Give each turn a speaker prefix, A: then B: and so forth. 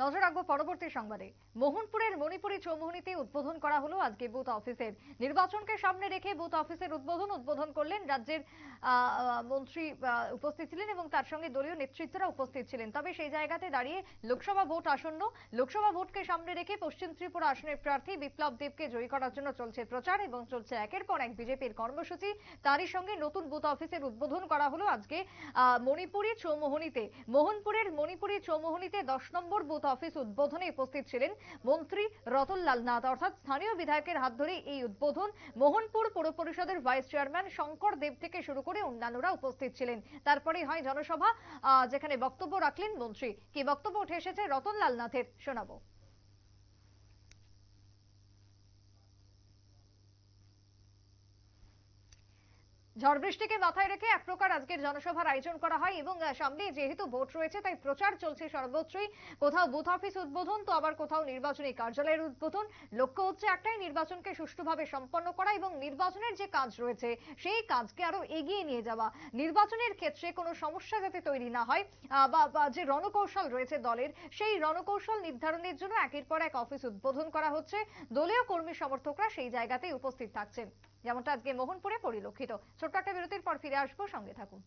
A: নজর রাখব পরবর্তী সংবাদে। মোহনপুরের মণিপুরি চৌমুহনীতে উদ্বোধন করা হলো আজকে বুথ অফিসের। নির্বাচনকে সামনে রেখে বুথ অফিসের উদ্বোধন উদ্বোধন করলেন রাজ্যের মন্ত্রী উপস্থিত ছিলেন এবং তার সঙ্গে দলীয় নেতৃত্বরা উপস্থিত ছিলেন। তবে সেই জায়গাতে দাঁড়িয়ে লোকসভা ভোট আসন্ন। লোকসভা ভোটকে সামনে রেখে পশ্চিম ত্রিপুরা আসনের প্রার্থী বিপ্লব দেবকে জয়ী করার জন্য চলছে প্রচার এবং চলছে একের পর এক বিজেপির কর্মসূচি। তারই সঙ্গে নতুন বুথ অফিসের উদ্বোধন করা হলো আজকে মণিপুরি চৌমোহনীতে। মোহনপুরের মণিপুরি চৌমোহনীতে দশ নম্বর বুথ অফিস উদ্বোধনে উপস্থিত ছিলেন মন্ত্রী রতনলাল নাথ। অর্থাৎ স্থানীয় বিধায়কের হাত ধরে এই উদ্বোধন মোহনপুর পৌর পরিষদের ভাইস চেয়ারম্যান শঙ্কর দেব থেকে শুরু করে অন্যান্যরা উপস্থিত ছিলেন। তারপরে হয় জনসভা যেখানে বক্তব্য রাখলেন মন্ত্রী। কি বক্তব্য উঠে এসেছে রতনলাল নাথের, শোনাবো। ঝড় বৃষ্টিকে মাথায় রেখে এক প্রকার আজকের জনসভার আয়োজন করা হয় এবং সামনে যেহেতু ভোট রয়েছে, তাই প্রচার চলছে সর্বত্রই। কোথাও বুথ অফিস উদ্বোধন, তো আবার কোথাও নির্বাচনী কার্যালয়ের উদ্বোধন। লক্ষ্য হচ্ছে একটাই, নির্বাচনকে সুষ্ঠুভাবে সম্পন্ন করা এবং নির্বাচনের যে কাজ রয়েছে, সেই কাজকে আরও এগিয়ে নিয়ে যাওয়া। নির্বাচনের ক্ষেত্রে কোনো সমস্যা যাতে তৈরি না হয় বা যে রণকৌশল রয়েছে দলের, সেই রণকৌশল নির্ধারণের জন্য একের পর এক অফিস উদ্বোধন করা হচ্ছে। দলীয় কর্মী সমর্থকরা সেই জায়গাতেই উপস্থিত থাকছেন। যেমনটা আজকে মোহনপুরে পরিলক্ষিত। ছোট্ট একটা বিরতির পর ফিরে আসব সঙ্গে থাকুন।